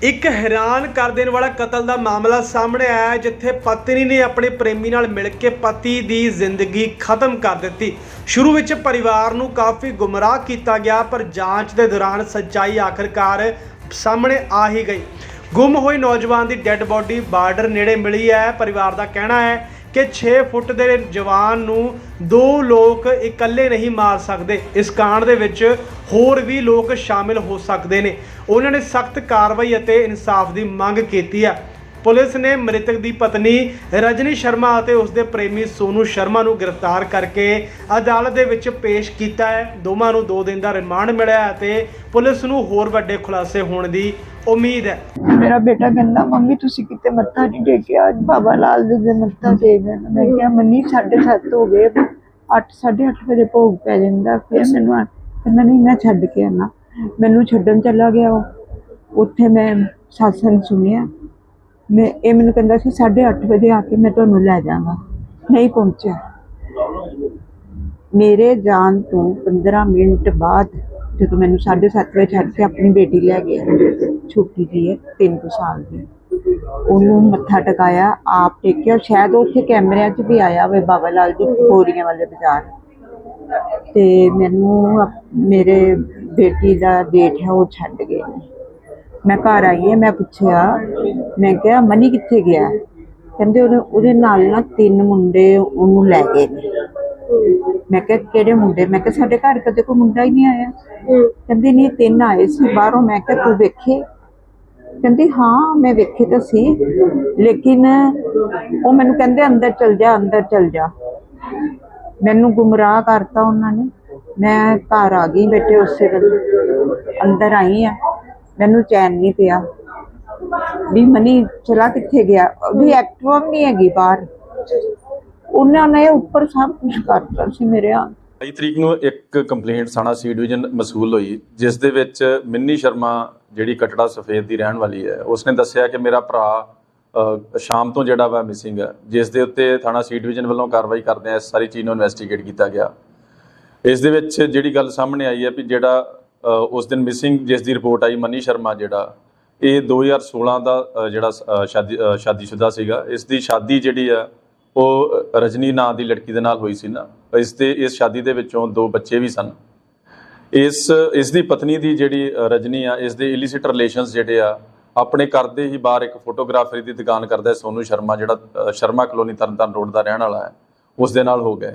ਇੱਕ ਹੈਰਾਨ ਕਰ ਦੇਣ ਵਾਲਾ ਕਤਲ ਦਾ ਮਾਮਲਾ ਸਾਹਮਣੇ ਆਇਆ ਜਿੱਥੇ ਪਤਨੀ ਨੇ ਆਪਣੇ ਪ੍ਰੇਮੀ ਨਾਲ ਮਿਲ ਕੇ ਪਤੀ ਦੀ ਜ਼ਿੰਦਗੀ ਖਤਮ ਕਰ ਦਿੱਤੀ। ਸ਼ੁਰੂ ਵਿੱਚ ਪਰਿਵਾਰ ਨੂੰ ਕਾਫੀ ਗੁੰਮਰਾਹ ਕੀਤਾ ਗਿਆ, ਪਰ ਜਾਂਚ ਦੇ ਦੌਰਾਨ ਸੱਚਾਈ ਆਖਰਕਾਰ ਸਾਹਮਣੇ ਆ ਹੀ ਗਈ। ਗੁੰਮ ਹੋਈ ਨੌਜਵਾਨ ਦੀ ਡੈੱਡ ਬੋਡੀ ਬਾਰਡਰ ਨੇੜੇ ਮਿਲੀ ਹੈ। ਪਰਿਵਾਰ ਦਾ ਕਹਿਣਾ ਹੈ ਕਿ 6 ਫੁੱਟ ਦੇ ਜਵਾਨ ਨੂੰ ਦੋ ਲੋਕ ਇਕੱਲੇ ਨਹੀਂ ਮਾਰ ਸਕਦੇ। ਇਸ ਕਾਂਡ ਦੇ ਵਿੱਚ ਹੋਰ ਵੀ ਲੋਕ ਸ਼ਾਮਿਲ ਹੋ ਸਕਦੇ ਨੇ। ਉਹਨਾਂ ਨੇ ਸਖਤ ਕਾਰਵਾਈ ਅਤੇ ਇਨਸਾਫ ਦੀ ਮੰਗ ਕੀਤੀ ਹੈ ਪੁਲਿਸ ਨੇ ਮ੍ਰਿਤਕ ਦੀ ਪਤਨੀ ਰਜਨੀ ਸ਼ਰਮਾ ਅਤੇ ਉਸ ਦੇ ਪ੍ਰੇਮੀ ਸੋਨੂ ਸ਼ਰਮਾ ਨੂੰ ਗ੍ਰਿਫਤਾਰ ਕਰਕੇ ਅਦਾਲਤ ਦੇ ਵਿੱਚ ਪੇਸ਼ ਕੀਤਾ ਹੈ। ਦੋਵਾਂ ਨੂੰ 2 ਦਿਨ ਦਾ ਰਿਮਾਂਡ ਮਿਲਿਆ ਅਤੇ ਪੁਲਿਸ ਨੂੰ ਹੋਰ ਵੱਡੇ ਖੁਲਾਸੇ ਹੋਣ ਦੀ ਉਮੀਦ ਹੈ। ਮੇਰਾ ਬੇਟਾ ਕਹਿੰਦਾ, ਮੰਮੀ, ਤੁਸੀਂ ਕਿਤੇ ਮੱਥਾ ਨਹੀਂ ਟੇਕਿਆ? ਅੱਜ ਬਾਬਾ ਲਾਲ ਦੇ ਦੇ ਮੱਥਾ ਟੇਕ ਮੈਂ ਕਿਹਾ ਮੰਨੀ 7:30 ਹੋ ਗਏ। 8:30 ਵਜੇ ਭੋਗ ਪੈ ਜਾਂਦਾ। ਫਿਰ ਮੈਨੂੰ ਕਹਿੰਦਾ ਨਹੀਂ, ਮੈਂ ਛੱਡ ਕੇ ਆਣਾ ਮੈਨੂੰ ਛੱਡਣ ਚਲਾ ਗਿਆ ਉਹ। ਉੱਥੇ ਮੈਂ satsang ਸੁਣਿਆ। ਮੈਂ, ਇਹ ਮੈਨੂੰ ਕਹਿੰਦਾ ਸੀ 8:30 ਵਜੇ ਆ ਕੇ ਮੈਂ ਤੁਹਾਨੂੰ ਲੈ ਜਾਵਾਂਗਾ ਨਹੀਂ ਪਹੁੰਚਿਆ। ਮੇਰੇ ਜਾਣ ਤੋਂ 15 ਮਿੰਟ ਬਾਅਦ ਜਦੋਂ ਮੈਨੂੰ 7:30 ਵਜੇ ਛੱਡ ਕੇ ਆਪਣੀ ਬੇਟੀ ਲੈ ਗਿਆ ਛੋਟੀ ਜੀ ਹੈ 3 ਸਾਲ ਦੀ। ਉਹਨੂੰ ਮੱਥਾ ਟਿਕਾਇਆ, ਆਪ ਟੇਕਿਆ। ਸ਼ਾਇਦ ਉੱਥੇ ਕੈਮਰਿਆਂ 'ਚ ਵੀ ਆਇਆ ਹੋਵੇ ਬਾਬਾ ਲਾਲ ਦੀ ਬੋਰੀਆਂ ਵਾਲੇ ਬਾਜ਼ਾਰ। ਤੇ ਮੈਨੂੰ ਮੇਰੇ ਬੇਟੀ ਦਾ ਡੇਟ ਹੈ, ਉਹ ਛੱਡ ਗਏ। ਨੇ ਮੈਂ ਘਰ ਆਈ ਹਾਂ ਮੈਂ ਪੁੱਛਿਆ ਮੈਂ ਕਿਹਾ ਮਨੀ ਕਿੱਥੇ ਗਿਆ? ਕਹਿੰਦੇ ਉਹਦੇ ਉਹਦੇ ਨਾਲ ਨਾ ਤਿੰਨ ਮੁੰਡੇ ਉਹਨੂੰ ਲੈ ਗਏ ਨੇ। ਮੈਂ ਕਿਹਾ ਕਿਹੜੇ ਮੁੰਡੇ? ਮੈਂ ਕਿਹਾ ਸਾਡੇ ਘਰ ਕਦੇ ਕੋਈ ਮੁੰਡਾ ਹੀ ਨਹੀਂ ਆਇਆ। ਕਹਿੰਦੇ ਨਹੀਂ ਤਿੰਨ ਆਏ ਸੀ ਬਾਹਰੋਂ। ਮੈਂ ਕਿਹਾ ਤੂੰ ਵੇਖੇ? ਕਹਿੰਦੀ ਹਾਂ ਮੈਂ ਵੇਖੇ ਤਾਂ ਸੀ ਲੇਕਿਨ ਉਹ ਮੈਨੂੰ ਕਹਿੰਦੇ ਅੰਦਰ ਚਲ ਜਾ ਅੰਦਰ ਚਲ ਜਾ। ਮੈਨੂੰ ਗੁੰਮਰਾਹ ਕਰਤਾ ਉਹਨਾਂ ਨੇ। ਮੈਂ ਘਰ ਆ ਗਈ ਬੇਟੇ ਉਸੇ ਵੇਲੇ ਅੰਦਰ ਆਈ ਆ ਮੈਨੂੰ ਚੈਨ ਨਹੀਂ ਪਿਆ। ਵੀ ਮਨੀ, ਚਲਾ ਕਿੱਥੇ ਗਿਆ? ਵੀ ਐਕਟਿਵਾ ਨਹੀਂ ਹੈਗੀ ਬਾਹਰ। ਉਹਨਾਂ ਨੇ ਉੱਪਰ ਸਭ ਕੁਝ ਕਰਤਾ ਸੀ ਮੇਰੇ ਹੱਥ 22 ਤਰੀਕ ਨੂੰ ਇੱਕ ਕੰਪਲੇਂਟ ਥਾਣਾ ਸੀ ਡਿਵੀਜ਼ਨ ਮਸੂਲ ਹੋਈ, ਜਿਸ ਦੇ ਵਿੱਚ ਮਿੰਨੀ ਸ਼ਰਮਾ ਜਿਹੜੀ ਕਟੜਾ ਸਫੇਦ ਦੀ ਰਹਿਣ ਵਾਲੀ ਹੈ, ਉਸਨੇ ਦੱਸਿਆ ਕਿ ਮੇਰਾ ਭਰਾ ਸ਼ਾਮ ਤੋਂ ਜਿਹੜਾ ਵਾ ਮਿਸਿੰਗ ਹੈ, ਜਿਸ ਦੇ ਉੱਤੇ ਥਾਣਾ ਸੀ ਡਿਵੀਜ਼ਨ ਵੱਲੋਂ ਕਾਰਵਾਈ ਕਰਦੇ ਆ ਸਾਰੀ ਚੀਜ਼ ਨੂੰ ਇਨਵੈਸਟੀਗੇਟ ਕੀਤਾ ਗਿਆ। ਇਸ ਦੇ ਵਿੱਚ ਜਿਹੜੀ ਗੱਲ ਸਾਹਮਣੇ ਆਈ ਹੈ ਵੀ ਜਿਹੜਾ ਉਸ ਦਿਨ ਮਿਸਿੰਗ ਜਿਸ ਦੀ ਰਿਪੋਰਟ ਆਈ ਮਨੀ ਸ਼ਰਮਾ ਜਿਹੜਾ ਇਹ 2016 ਦਾ ਜਿਹੜਾ ਅ, ਸ਼ਾਦੀ ਅ, ਸ਼ਾਦੀशुदा ਸੀਗਾ। ਇਸ ਦੀ ਸ਼ਾਦੀ ਜਿਹੜੀ ਆ ਉਹ ਰਜਨੀ ਨਾਂ ਦੀ ਲੜਕੀ ਦੇ ਨਾਲ ਹੋਈ ਸੀ ਨਾ। ਇਸ ਦੇ ਇਸ ਸ਼ਾਦੀ ਦੇ ਵਿੱਚੋਂ ਦੋ ਬੱਚੇ ਵੀ ਸਨ। ਇਸ ਇਸ ਦੀ ਪਤਨੀ ਦੀ ਜਿਹੜੀ ਰਜਨੀ ਆ ਇਸ ਦੇ ਇਲਿਸਿਟ ਰਿਲੇਸ਼ਨਸ ਜਿਹੜੇ ਆ ਆਪਣੇ ਘਰ ਦੇ ਹੀ ਬਾਹਰ ਇੱਕ ਫੋਟੋਗ੍ਰਾਫਰੀ ਦੀ ਦੁਕਾਨ ਕਰਦਾ ਹੈ ਸੋਨੂ ਸ਼ਰਮਾ ਜਿਹੜਾ ਸ਼ਰਮਾ ਕਲੋਨੀ ਤਰਨਤਾਰਨ ਰੋਡ ਦਾ ਰਹਿਣ ਵਾਲਾ ਹੈ। ਉਸ ਦੇ ਨਾਲ ਹੋ ਗਏ।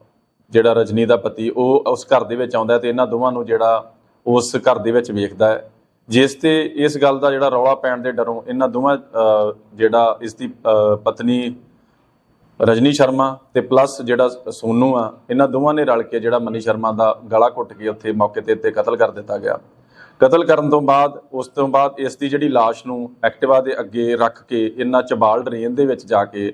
ਜਿਹੜਾ ਰਜਨੀ ਦਾ ਪਤੀ, ਉਹ ਉਸ ਘਰ ਦੇ ਵਿੱਚ ਆਉਂਦਾ ਹੈ ਤੇ ਇਹਨਾਂ ਦੋਵਾਂ ਨੂੰ ਜਿਹੜਾ ਉਸ ਘਰ ਦੇ ਵਿੱਚ ਵੇਖਦਾ ਹੈ। ਜਿਸ ਤੇ ਇਸ ਗੱਲ ਦਾ ਜਿਹੜਾ ਰੌਲਾ ਪੈਣ ਦੇ ਡਰੋਂ ਇਹਨਾਂ ਦੋਵਾਂ ਜਿਹੜਾ ਇਸ ਦੀ ਪਤਨੀ ਰਜਨੀ ਸ਼ਰਮਾ ਤੇ ਪਲੱਸ ਜਿਹੜਾ ਸੋਨੂ ਆ, ਇਹਨਾਂ ਦੋਵਾਂ ਨੇ ਰਲ ਕੇ ਜਿਹੜਾ ਮਨੀ ਸ਼ਰਮਾ ਦਾ ਗਲਾ ਘੁੱਟ ਕੇ ਉੱਥੇ ਮੌਕੇ ਤੇ ਤੇ ਕਤਲ ਕਰ ਦਿੱਤਾ ਗਿਆ। ਕਤਲ ਕਰਨ ਤੋਂ ਬਾਅਦ, ਉਸ ਤੋਂ ਬਾਅਦ ਇਸ ਦੀ ਜਿਹੜੀ ਲਾਸ਼ ਨੂੰ ਐਕਟਿਵਾ ਦੇ ਅੱਗੇ ਰੱਖ ਕੇ ਇਹਨਾਂ ਚਬਾਲ ਡਰੇਨ ਦੇ ਵਿੱਚ ਜਾ ਕੇ